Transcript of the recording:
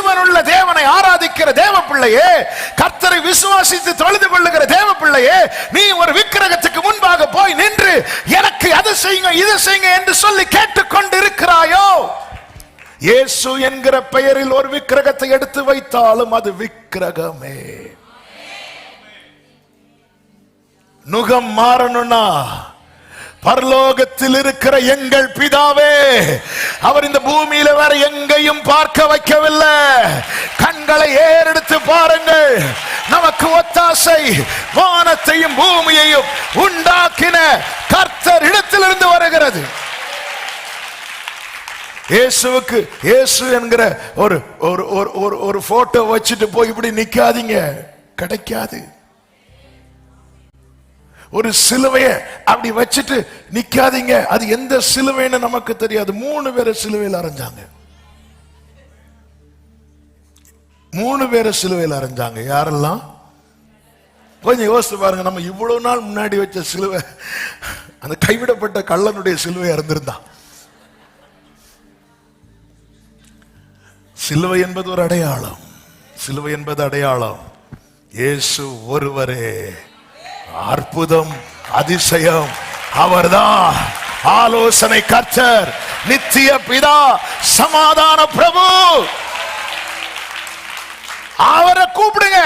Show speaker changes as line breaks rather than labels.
ஜீவனுள்ள தேவனை ஆராதிக்கிற தேவ பிள்ளையே கர்த்தரை விசுவாசித்து தொழுது கொள்ளுகிற தேவ பிள்ளையே நீ ஒரு விக்கிரகத்துக்கு முன்பாக போய் நின்று எனக்கு அதை செய்யுங்க இது செய்யுங்க என்று சொல்லி கேட்டுக்கொண்டு இருக்கிறாயோ இயேசு என்கிற பெயரில் ஒரு விக்கிரகத்தை எடுத்து வைத்தாலும் அது விக்கிரகமே. நுகம் மாறணும்னா பரலோகத்தில் இருக்கிற எங்கள் பிதாவே அவர் இந்த பூமியில வேற எங்கேயும் பார்க்க வைக்கவில்லை. கண்களை ஏறெடுத்து பாருங்கள். நமக்கு ஒத்தாசை வானத்தையும் பூமியையும் உண்டாக்கின கர்த்தர் இடத்திலிருந்து வருகிறது. இயேசுவுக்கு இயேசு என்கிற ஒரு ஒரு ஒரு ஒரு ஒரு போட்டோ வச்சுட்டு போய் இப்படி நிக்காதீங்க. கிடைக்காது. ஒரு சிலுவைய அப்படி வச்சுட்டு நிக்காதீங்க. அது எந்த சிலுவைன்னு நமக்கு தெரியாது. மூணு பேரை சிலுவையில் அரைஞ்சாங்க. மூணு பேரை சிலுவையில் அரைஞ்சாங்க. யாரெல்லாம்? கொஞ்சம் யோசித்து பாருங்க. நம்ம இவ்வளவு நாள் முன்னாடி வச்ச சிலுவை அந்த கைவிடப்பட்ட கள்ளனுடைய சிலுவை இருந்திருந்தான் சிலுவை என்பது ஒரு அடையாளம். சிலுவை என்பது அடையாளம். இயேசு ஒருவரே. அற்புதம் அதிசயம். அவர்தான் ஆலோசனை கர்த்தர் நித்திய பிதா சமாதான பிரபு. அவரை கூப்பிடுங்க.